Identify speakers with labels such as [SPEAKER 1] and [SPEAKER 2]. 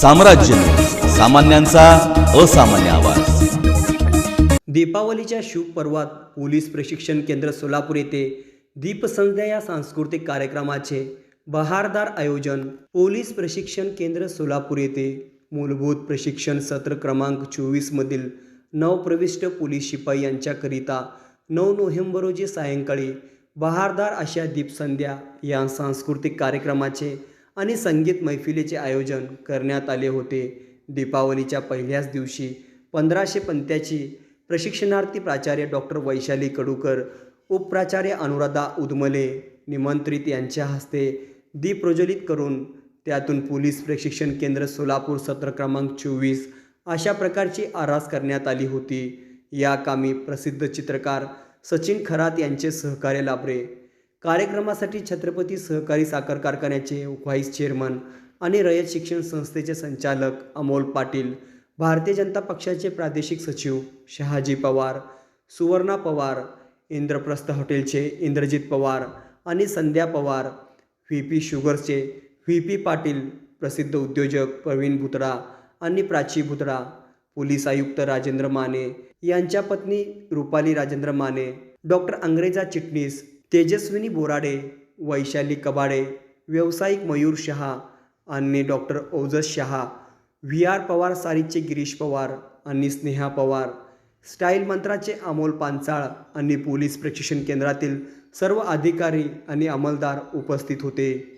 [SPEAKER 1] साम्राज्य. सामान्यांचा असामान्य आवाज.
[SPEAKER 2] दीपावलीच्या शुभ पर्वात पोलीस प्रशिक्षण केंद्र सोलापूर येथे दीपसंध्या या सांस्कृतिक कार्यक्रमाचे बहारदार आयोजन पोलीस प्रशिक्षण केंद्र सोलापूर येथे मूलभूत प्रशिक्षण सत्र क्रमांक चोवीसमधील नवप्रविष्ट पोलीस शिपाई यांच्याकरिता नऊ नोव्हेंबर रोजी सायंकाळी बहारदार अशा दीपसंध्या या सांस्कृतिक कार्यक्रमाचे आणि संगीत मैफिलीचे आयोजन करण्यात आले होते. दीपावलीच्या पहिल्याच दिवशी पंधराशे पंत्याची प्रशिक्षणार्थी प्राचार्य डॉक्टर वैशाली कडूकर उपप्राचार्य अनुराधा उदमले निमंत्रित यांच्या हस्ते दीप प्रज्वलित करून त्यातून पोलीस प्रशिक्षण केंद्र सोलापूर सत्र क्रमांक चोवीस अशा प्रकारची आरास करण्यात आली होती. या कामी प्रसिद्ध चित्रकार सचिन खरात यांचे सहकार्य लाभले. कार्यक्रमासाठी छत्रपती सहकारी साखर कारखान्याचे व्हाईस चेअरमन आणि रयत शिक्षण संस्थेचे संचालक अमोल पाटील भारतीय जनता पक्षाचे प्रादेशिक सचिव शहाजी पवार सुवर्णा पवार इंद्रप्रस्थ हॉटेलचे इंद्रजित पवार आणि संध्या पवार व्ही पी शुगर्सचे व्ही पी पाटील प्रसिद्ध उद्योजक प्रवीण भुतडा आणि प्राची भुतडा पोलीस आयुक्त राजेंद्र माने यांच्या पत्नी रुपाली राजेंद्र माने डॉक्टर अंग्रेजा चिटणीस तेजस्विनी बोराडे वैशाली कबाडे व्यावसायिक मयूर शहा आणि doctor Ojas Shah V R Pawar सारीचे Girish Pawar आणि स्नेहा पवार. स्टाईल मंत्राचे अमोल पांचाळ आणि पोलीस प्रशिक्षण केंद्रातील सर्व अधिकारी आणि अंमलदार उपस्थित होते.